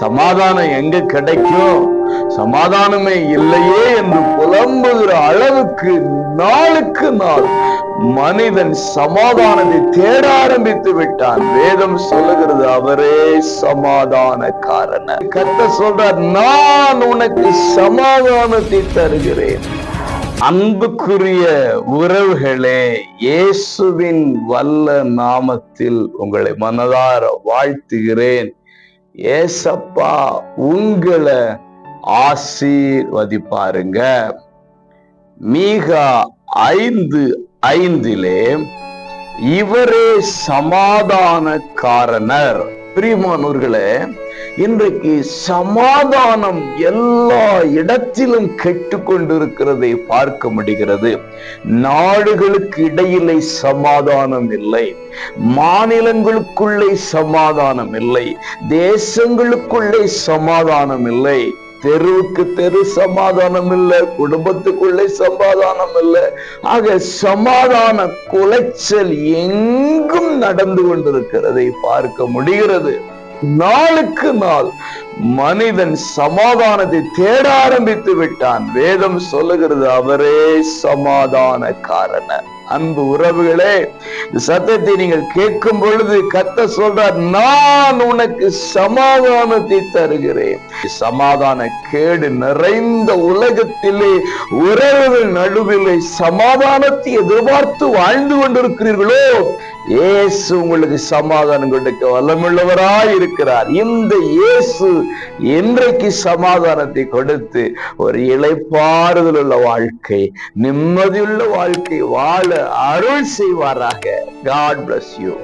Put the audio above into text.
சமாதானம் எங்க கிடைக்கும்? சமாதானமே இல்லையே என்று புலம்புகிற அளவுக்கு நாளுக்கு நாள் மனிதன் சமாதானத்தை தேட ஆரம்பித்து விட்டான். வேதம் சொல்லுகிறது அவரே சமாதான காரணம் கத்த சொல்றார் நான் உனக்கு சமாதானத்தை தருகிறேன். அன்புக்குரிய உறவுகளே இயேசுவின் வல்ல நாமத்தில் உங்களை மனதார வாழ்த்துகிறேன். ஏசப்பா உங்களை ஆசீர்வதிப்பாருங்க. மீகா ஐந்து ஐந்திலே இவரே சமாதான காரணர் பிரியமானவர்களே இன்றைக்கு சமாதானம் எல்லா இடத்திலும் கெட்டு கொண்டிருக்கிறதை பார்க்க முடிகிறது. நாடுகளுக்கு இடையிலே சமாதானம் இல்லை. மாநிலங்களுக்குள்ளே சமாதானம் இல்லை. தேசங்களுக்குள்ளே சமாதானம் இல்லை. தெருவுக்கு தெரு சமாதானம் இல்லை. குடும்பத்துக்குள்ளே சமாதானம் இல்லை. ஆக சமாதான குலைச்சல் எங்கும் நடந்து கொண்டிருக்கிறதை பார்க்க முடிகிறது. நாளுக்கு நாள் மனிதன் சமாதானத்தை தேட ஆரம்பித்து விட்டான். வேதம் சொல்லுகிறது அவரே சமாதான காரணர் அன்பு உறவுகளே இந்த சத்தத்தை நீங்கள் கேட்கும் பொழுது கத்த சொல்றார் நான் உனக்கு சமாதானத்தை தருகிறேன். சமாதான கேடு நிறைந்த உலகத்திலே உறவுகள் நடுவிலே சமாதானத்தை எதிர்பார்த்து வாழ்ந்து கொண்டிருக்கிறீர்களோ இயேசு உங்களுக்கு சமாதானம் கொடுக்க வல்லமுள்ளவராய் இருக்கிறார் இந்த இயேசு இன்றைக்கு சமாதானத்தை கொடுத்து ஒரு இலைப்பாறுதல் உள்ள வாழ்க்கை நிம்மதியுள்ள வாழ்க்கை வாழ அருள் செய்வாராக. God bless you